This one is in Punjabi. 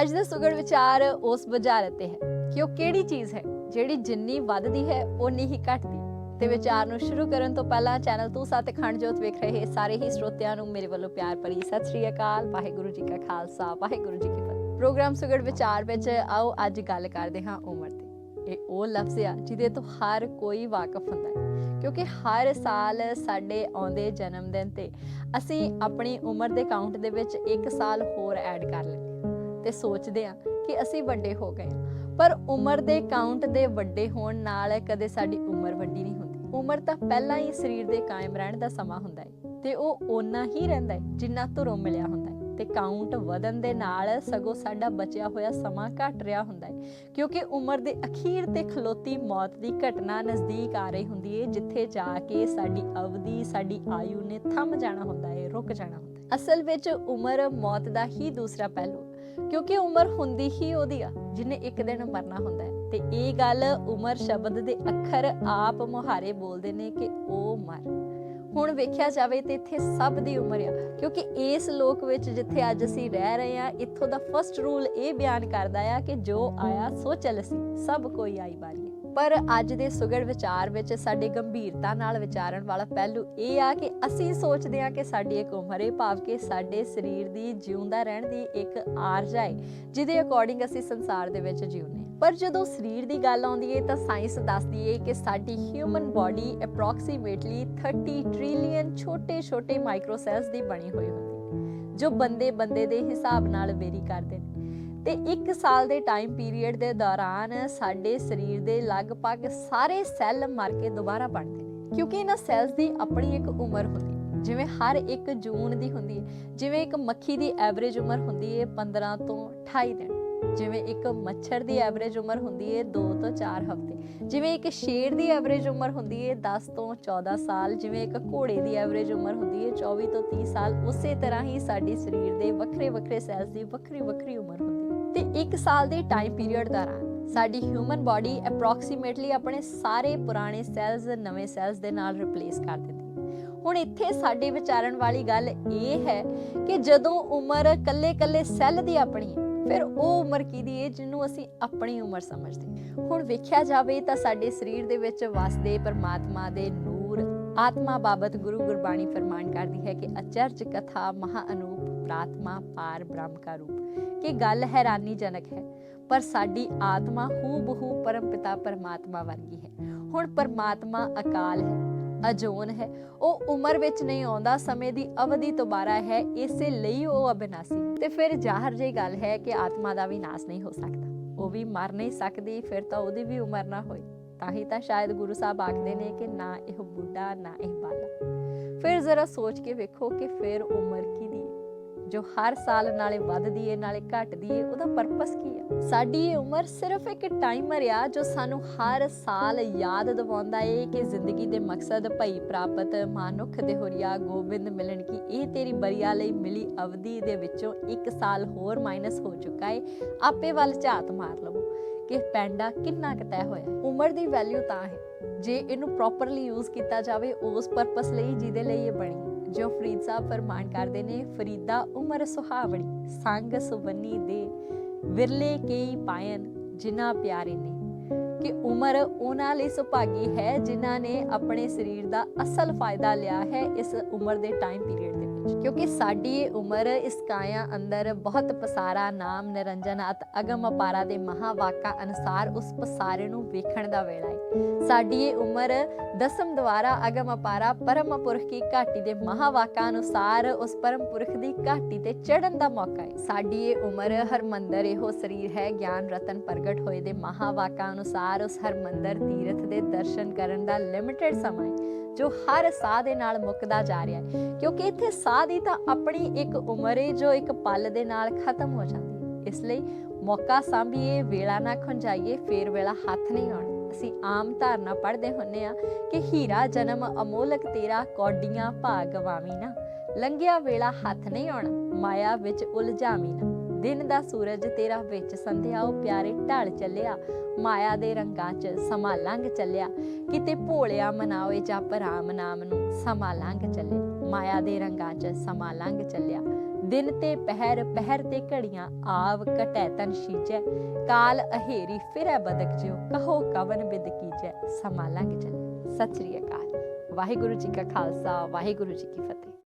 ਅੱਜ ਦਾ ਸੁਗੜ ਵਿਚਾਰ ਉਸ ਬੁਝਾਰਤ ਤੇ ਹੈ ਕਿ ਉਹ ਕਿਹੜੀ ਚੀਜ਼ ਹੈ ਜਿਹੜੀ ਜਿੰਨੀ ਵੱਧਦੀ ਹੈ ਉਨੀ ਹੀ ਘਟਦੀ। ਤੇ ਵਿਚਾਰ ਨੂੰ ਸ਼ੁਰੂ ਕਰਨ ਤੋਂ ਪਹਿਲਾਂ ਚੈਨਲ ਤੂੰ ਸਾਥ ਖੰਡ ਜੋਤ ਵੇਖ ਰਹੇ ਸਾਰੇ ਹੀ ਸਰੋਤਿਆਂ ਨੂੰ ਮੇਰੇ ਵੱਲੋਂ ਪਿਆਰ ਭਰੀ ਸਤਿ ਸ੍ਰੀ ਅਕਾਲ, ਵਾਹਿਗੁਰੂ ਜੀ ਕਾ ਖਾਲਸਾ, ਵਾਹਿਗੁਰੂ ਜੀ ਕੀ ਫਤਿਹ। ਪ੍ਰੋਗਰਾਮ ਸੁਗੜ ਵਿਚਾਰ ਵਿੱਚ ਆਓ, ਅੱਜ ਗੱਲ ਕਰਦੇ ਹਾਂ ਉਮਰ ਤੇ ਇਹ ਉਹ ਲਫ਼ਜ਼ ਆ ਜਿਹਦੇ ਤੋਂ ਹਰ ਕੋਈ ਵਾਕਿਫ ਹੁੰਦਾ ਹੈ। ਕਿਉਂਕਿ ਹਰ ਸਾਲ ਸਾਡੇ ਆਉਂਦੇ ਜਨਮ ਦਿਨ ਤੇ ਅਸੀਂ ਆਪਣੀ ਉਮਰ ਦੇ ਕਾਊਂਟ ਦੇ ਵਿੱਚ 1 ਸਾਲ ਹੋਰ ਐਡ ਕਰ ਲੈਂਦੇ ਤੇ ਸੋਚਦੇ ਹਾਂ ਕਿ ਅਸੀਂ ਵੱਡੇ ਹੋ ਗਏ ਪਰ ਉਮਰ ਦੇ ਕਾਊਂਟ ਦੇ ਵੱਡੇ ਹੋਣ ਨਾਲ ਕਦੇ ਸਾਡੀ ਉਮਰ ਵੱਡੀ ਨਹੀਂ ਹੁੰਦੀ। ਉਮਰ ਤਾਂ ਪਹਿਲਾਂ ਹੀ ਸਰੀਰ ਦੇ ਕਾਇਮ ਰਹਿਣ ਦਾ ਸਮਾਂ ਹੁੰਦਾ ਹੈ ਤੇ ਉਹ ਓਨਾ ਹੀ ਰਹਿੰਦਾ ਹੈ ਜਿੰਨਾ ਧੁਰੋਂ ਮਿਲਿਆ ਹੁੰਦਾ ਹੈ। ਤੇ ਕਾਊਂਟ ਵਧਣ ਦੇ ਨਾਲ ਸਗੋਂ ਸਾਡਾ ਬਚਿਆ ਹੋਇਆ ਸਮਾਂ ਘਟ ਰਿਹਾ ਹੁੰਦਾ ਹੈ। ਕਿਉਂਕਿ ਉਮਰ ਦੇ ਅਖੀਰ ਤੇ ਖਲੋਤੀ ਮੌਤ ਦੀ ਘਟਨਾ ਨਜ਼ਦੀਕ ਆ ਰਹੀ ਹੁੰਦੀ ਹੈ, ਜਿੱਥੇ ਜਾ ਕੇ ਸਾਡੀ ਅਵਧੀ, ਸਾਡੀ ਆਯੂ ਨੇ ਥੰਮ ਜਾਣਾ ਹੁੰਦਾ ਹੈ, ਰੁਕ ਜਾਣਾ ਹੁੰਦਾ ਹੈ। ਅਸਲ ਵਿੱਚ ਉਮਰ ਮੌਤ ਦਾ ਹੀ ਦੂਸਰਾ ਪਹਿਲੂ ਕਿਉਂਕਿ ਉਮਰ ਹੁੰਦੀ ਹੀ ਉਹਦੀ ਆ, ਜਿਹਨੇ ਇੱਕ ਦਿਨ ਮਰਨਾ ਹੁੰਦਾ ਹੈ। ਤੇ ਇਹ ਗੱਲ ਉਮਰ ਸ਼ਬਦ ਦੇ ਅੱਖਰ ਆਪ ਮੁਹਾਰੇ ਬੋਲਦੇ ਨੇ ਕਿ ਉਹ ਮਰ। ਹੁਣ ਵੇਖਿਆ ਜਾਵੇ ਤੇ ਇੱਥੇ ਸਭ ਦੀ ਉਮਰ ਆ, ਕਿਉਂਕਿ ਇਸ ਲੋਕ ਵਿੱਚ ਜਿੱਥੇ ਅੱਜ ਅਸੀਂ ਰਹਿ ਰਹੇ ਆ ਇੱਥੋਂ ਦਾ ਫਰਸਟ ਰੂਲ ਇਹ ਬਿਆਨ ਕਰਦਾ ਆ ਕਿ ਜੋ ਆਇਆ ਸੋ ਚੱਲਸੀ ਸਭ ਕੋਈ ਆਈ ਬਾਰੀ ਪਰ ਅੱਜ ਦੇ ਸੁਗੜ ਵਿਚਾਰ ਵਿੱਚ ਸਾਡੇ ਗੰਭੀਰਤਾ ਨਾਲ ਵਿਚਾਰਨ ਵਾਲਾ ਪਹਿਲੂ ਇਹ ਆ ਕਿ ਅਸੀਂ ਸੋਚਦੇ ਆ ਕਿ ਸਾਡੀ ਇੱਕ ਉਮਰ ਹੈ ਭਾਵ ਕਿ ਸਾਡੇ ਸਰੀਰ ਦੀ ਜਿਉਂਦਾ ਰਹਿਣ ਦੀ ਇੱਕ ਆਰਜਾ ਹੈ ਜਿਹਦੇ ਅਕੋਰਡਿੰਗ ਅਸੀਂ ਸੰਸਾਰ ਦੇ ਵਿੱਚ ਜਿਉਂਦੇ ਹਾਂ। ਪਰ ਜਦੋਂ ਸਰੀਰ ਦੀ ਗੱਲ ਆਉਂਦੀ ਹੈ ਤਾਂ ਸਾਇੰਸ ਦੱਸਦੀ ਹੈ ਕਿ ਸਾਡੀ ਹਿਊਮਨ ਬਾਡੀ ਅਪਰੋਕਸੀਮੇਟਲੀ 30 ਟ੍ਰਿਲੀਅਨ ਛੋਟੇ-ਛੋਟੇ ਮਾਈਕਰੋਸੈਲਸ ਦੀ ਬਣੀ ਹੋਈ ਹੁੰਦੀ ਹੈ ਜੋ ਬੰਦੇ ਬੰਦੇ ਦੇ ਹਿਸਾਬ ਨਾਲ ਵੇਰੀ ਕਰਦੇ ਨੇ ਤੇ 1 ਸਾਲ ਦੇ ਟਾਈਮ ਪੀਰੀਅਡ ਦੇ ਦੌਰਾਨ ਸਾਡੇ ਸਰੀਰ ਦੇ ਲਗਭਗ ਸਾਰੇ ਸੈੱਲ ਮਰ ਕੇ ਦੁਬਾਰਾ ਬਣਦੇ ਨੇ, ਕਿਉਂਕਿ ਇਹਨਾਂ ਸੈਲਸ ਦੀ ਆਪਣੀ ਇੱਕ ਉਮਰ ਹੁੰਦੀ ਜਿਵੇਂ ਹਰ ਇੱਕ ਜੂਨ ਦੀ ਹੁੰਦੀ ਹੈ, ਜਿਵੇਂ ਇੱਕ ਮੱਖੀ ਦੀ ਐਵਰੇਜ ਉਮਰ ਹੁੰਦੀ ਹੈ 15 ਤੋਂ 28 ਦਿਨ, ਜਿਵੇਂ ਇੱਕ ਮੱਛਰ ਦੀ ਐਵਰੇਜ ਉਮਰ ਹੁੰਦੀ ਹੈ 2 ਤੋਂ 4 ਹਫ਼ਤੇ, ਜਿਵੇਂ ਇੱਕ ਸ਼ੇਰ ਦੀ ਐਵਰੇਜ ਉਮਰ ਹੁੰਦੀ ਹੈ 10 ਤੋਂ 14 ਸਾਲ, ਜਿਵੇਂ ਇੱਕ ਘੋੜੇ ਦੀ ਐਵਰੇਜ ਉਮਰ ਹੁੰਦੀ ਹੈ 24 ਤੋਂ 30 ਸਾਲ, ਉਸੇ ਤਰ੍ਹਾਂ ਹੀ ਸਾਡੇ ਸਰੀਰ ਦੇ ਵੱਖਰੇ ਵੱਖਰੇ ਸੈਲਸ ਦੀ ਵੱਖਰੀ ਵੱਖਰੀ ਉਮਰ ਹੁੰਦੀ ਹੈ। ਤੇ 1 ਸਾਲ ਦੇ ਟਾਈਮ ਪੀਰੀਅਡ ਦੌਰਾਨ ਸਾਡੀ ਹਿਊਮਨ ਬਾਡੀ ਅਪਰੋਕਸੀਮੇਟਲੀ ਆਪਣੇ ਸਾਰੇ ਪੁਰਾਣੇ ਸੈਲਸ ਨਵੇਂ ਸੈਲਸ ਦੇ ਨਾਲ ਰਿਪਲੇਸ ਕਰ ਦਿੰਦੀ ਹੁਣ ਇੱਥੇ ਸਾਡੇ ਵਿਚਾਰਨ ਵਾਲੀ ਗੱਲ ਇਹ ਹੈ ਕਿ ਜਦੋਂ ਉਮਰ ਕੱਲੇ-ਕੱਲੇ ਸੈੱਲ ਦੀ ਆਪਣੀ ਹੈ, ਫਿਰ ਉਹ ਉਮਰ ਕਿਹਦੀ ਹੈ ਜਿਹਨੂੰ ਅਸੀਂ ਆਪਣੀ ਉਮਰ ਸਮਝਦੇ ਹੁਣ ਵੇਖਿਆ ਜਾਵੇ ਤਾਂ ਸਾਡੇ ਸਰੀਰ ਦੇ ਵਿੱਚ ਵਸਦੇ ਪਰਮਾਤਮਾ ਦੇ ਨੂਰ ਆਤਮਾ ਬਾਬਤ ਗੁਰੂ ਗੁਰਬਾਣੀ ਫਰਮਾਨ ਕਰਦੀ ਹੈ ਕਿ ਅਚਰਜ ਕਥਾ ਮਹਾ ਅਨੂਪ ਪ੍ਰਾਤਮਾ ਪਾਰ ਬ੍ਰਹਮ ਕਾ ਰੂਪ। ਕਿ ਗੱਲ ਹੈਰਾਨੀਜਨਕ ਹੈ, ਪਰ ਸਾਡੀ ਆਤਮਾ ਹੂ ਬਹੂ ਪਰਮ ਪਰਮਾਤਮਾ ਵਰਗੀ ਹੈ। ਹੁਣ ਪਰਮਾਤਮਾ ਅਕਾਲ ਹੈ, ਅਜੋਨ ਹੈ, ਉਹ ਉਮਰ ਵਿੱਚ ਨਹੀਂ ਆਉਂਦਾ, ਸਮੇਂ ਦੀ ਅਵਧੀ ਤੋਂ ਹੈ, ਇਸੇ ਲਈ ਉਹ ਅਬਿਨਾਸੀ। ਤੇ ਫਿਰ ਜ਼ਾਹਰ ਜਿਹੀ ਗੱਲ ਹੈ ਕਿ ਆਤਮਾ ਦਾ ਵੀ ਨਾਸ ਨਹੀਂ ਹੋ ਸਕਦਾ। ਉਹ ਵੀ ਮਰ ਨਹੀਂ ਸਕਦੀ, ਫਿਰ ਤਾਂ ਉਹਦੀ ਵੀ ਉਮਰ ਨਾ ਹੋਈ। ਤਾਂ ਹੀ ਤਾਂ ਸ਼ਾਇਦ ਗੁਰੂ ਸਾਹਿਬ ਆਖਦੇ ਨੇ ਕਿ ਨਾ ਇਹ ਬੁੱਢਾ, ਨਾ ਇਹ ਬਾਲਾ ਫਿਰ ਜ਼ਰਾ ਸੋਚ ਕੇ ਵੇਖੋ ਕਿ ਫਿਰ ਉਮਰ ਕੀ ਦੀ ਜੋ ਹਰ ਸਾਲ ਨਾਲੇ ਵੱਧਦੀ ਏ, ਨਾਲੇ ਘਟਦੀ ਏ, ਉਹਦਾ ਪਰਪਸ ਕੀ ਆ? ਸਾਡੀ ਇਹ ਉਮਰ ਸਿਰਫ ਇੱਕ ਟਾਈਮਰ ਆ ਜੋ ਸਾਨੂੰ ਹਰ ਸਾਲ ਯਾਦ ਦਿਵਾਉਂਦਾ ਏ ਕਿ ਜ਼ਿੰਦਗੀ ਦੇ ਮਕਸਦ ਭਈ ਪ੍ਰਾਪਤ ਮਾਨੁਖ ਦੇ ਹੋਰੀਆ ਗੋਬਿੰਦ ਮਿਲਣ ਕੀ ਇਹ ਤੇਰੀ ਬਰੀਆ ਲਈ ਮਿਲੀ ਅਵਧੀ ਦੇ ਵਿੱਚੋਂ ਇੱਕ ਸਾਲ ਹੋਰ ਮਾਈਨਸ ਹੋ ਚੁੱਕਾ ਏ। ਆਪੇ ਵੱਲ ਝਾਤ ਮਾਰ ਲਵੋ ਕਿ ਪੈਂਡਾ ਕਿੰਨਾ ਕੁ ਤੈਅ ਹੋਇਆ ਉਮਰ ਦੀ ਵੈਲਿਊ ਤਾਂ ਹੈ। ਜੇ ਇਹਨੂੰ ਪ੍ਰੋਪਰਲੀ ਯੂਜ਼ ਕੀਤਾ ਜਾਵੇ, ਉਸ ਪਰਪਸ ਲਈ, ਜਿਹਦੇ ਲਈ ਇਹ ਬਣੀ ਜੋ ਫਰੀਦ ਸਾਹਿਬ ਫਰਮਾਨ ਕਰਦੇ ਨੇ, ਫਰੀਦਾ ਉਮਰ ਸੁਹਾਵੜੀ ਸੰਗ ਸੁਵੰਨੀ ਦੇ ਵਿਰਲੇ ਕਈ ਪਾਇਨ ਜਿਨ੍ਹਾਂ ਪਿਆਰੇ ਨੇ। ਕਿ ਉਮਰ ਉਹਨਾਂ ਲਈ ਸੁਭਾਗੀ ਹੈ ਜਿਨ੍ਹਾਂ ਨੇ ਆਪਣੇ ਸਰੀਰ ਦਾ ਅਸਲ ਫਾਇਦਾ ਲਿਆ ਹੈ ਇਸ ਉਮਰ ਦੇ ਟਾਈਮ ਪੀਰੀਅਡ ਦੇ ਕਿਉਂਕਿ ਸਾਡੀ ਉਮਰ ਇਸ ਕਾਇਆ ਅੰਦਰ ਬਹੁਤ ਪਸਾਰਾ ਨਾਮ ਨਿਰੰਜਨ ਅਤ ਅਗਮ ਅਪਾਰਾ ਦੇ ਮਹਾਵਾਕਾ ਅਨੁਸਾਰ ਉਸ ਪਸਾਰੇ ਨੂੰ ਵੇਖਣ ਦਾ ਵੇਲਾ ਹੈ। ਸਾਡੀ ਇਹ ਉਮਰ ਦਸਮ ਦੁਆਰਾ ਅਗਮ ਅਪਾਰਾ ਪਰਮ ਪੁਰਖ ਕੀ ਘਾਟੀ ਦੇ ਮਹਾਵਾਕਾ ਅਨੁਸਾਰ ਉਸ ਪਰਮ ਪੁਰਖ ਦੀ ਘਾਟੀ ਤੇ ਚੜਨ ਦਾ ਮੌਕਾ ਹੈ। ਸਾਡੀ ਇਹ ਉਮਰ ਹਰਮੰਦਰ ਇਹੋ ਸਰੀਰ ਹੈ, ਗਿਆਨ ਰਤਨ ਪ੍ਰਗਟ ਹੋਏ ਦੇ ਮਹਾਵਾਕਾ ਅਨੁਸਾਰ ਉਸ ਹਰਮੰਦਰ ਤੀਰਥ ਦੇ ਦਰਸ਼ਨ ਕਰਨ ਦਾ ਲਿਮਿਟਿਡ ਸਮਾਂ ਹੈ। ਜੋ ਹਰ ਸਾਹ ਦੇ ਨਾਲ ਮੁੱਕਦਾ ਜਾ ਰਿਹਾ ਹੈ। ਕਿਉਂਕਿ ਇੱਥੇ ਸਾਹ ਦੀ ਤਾਂ ਆਪਣੀ ਇੱਕ ਉਮਰ ਹੈ ਜੋ ਇੱਕ ਪਲ ਦੇ ਨਾਲ ਖਤਮ ਹੋ ਜਾਂਦੀ ਇਸ ਲਈ ਮੌਕਾ ਸਾਂਭੀਏ, ਵੇਲਾ ਨਾ ਖੁੰਝਾਈਏ, ਫੇਰ ਵੇਲਾ ਹੱਥ ਨਹੀਂ ਆਉਣਾ। ਅਸੀਂ ਆਮ ਧਾਰਨਾ ਪੜ੍ਹਦੇ ਹੁੰਨੇ ਆ ਕਿ ਹੀਰਾ ਜਨਮ ਅਮੋਲਕ ਤੇਰਾ ਕੌਡੀਆਂ ਭਾਗਵਾਵੀ ਨਾ ਲੰਘਿਆ ਵੇਲਾ ਹੱਥ ਨਹੀਂ ਆਉਣਾ, ਮਾਇਆ ਵਿੱਚ ਉਲਝਾਵੀ ਨਾ ਦਿਨ ਦਾ ਸੂਰਜ ਤੇਰਾ ਵਿੱਚ ਸੰਧਿਆ, ਉਹ ਪਿਆਰੇ ਢਲ ਚੱਲਿਆ। ਮਾਇਆ ਦੇ ਰੰਗਾਂ 'ਚ ਸਮਾਂ ਲੰਘ ਚੱਲਿਆ। ਕਿਤੇ ਭੋਲਿਆ ਮਨਾਵੇ ਜਪ ਰਾਮ ਨਾਮ ਨੂੰ, ਸਮਾਂ ਲੰਘ ਚੱਲੇ। ਮਾਇਆ ਦੇ ਰੰਗਾਂ 'ਚ ਸਮਾਂ ਲੰਘ ਚੱਲਿਆ। ਦਿਨ ਤੇ ਪਹਿਰ ਪਹਿਰ ਤੇ ਘੜੀਆਂ, ਆਵ ਘਟੈ ਤਨ ਸੀਜੈ ਕਾਲ ਅਹੇਰੀ ਫਿਰੈ ਬਦਕ ਜਿਉ, ਕਹੋ ਕਵਨ ਬਿਦ ਕੀਜੈ। ਸਮਾਂ ਲੰਘ ਚੱਲੇ ਸਤਿ ਸ੍ਰੀ ਅਕਾਲ। ਵਾਹਿਗੁਰੂ ਜੀ ਕਾ ਖਾਲਸਾ, ਵਾਹਿਗੁਰੂ ਜੀ ਕੀ ਫਤਿਹ।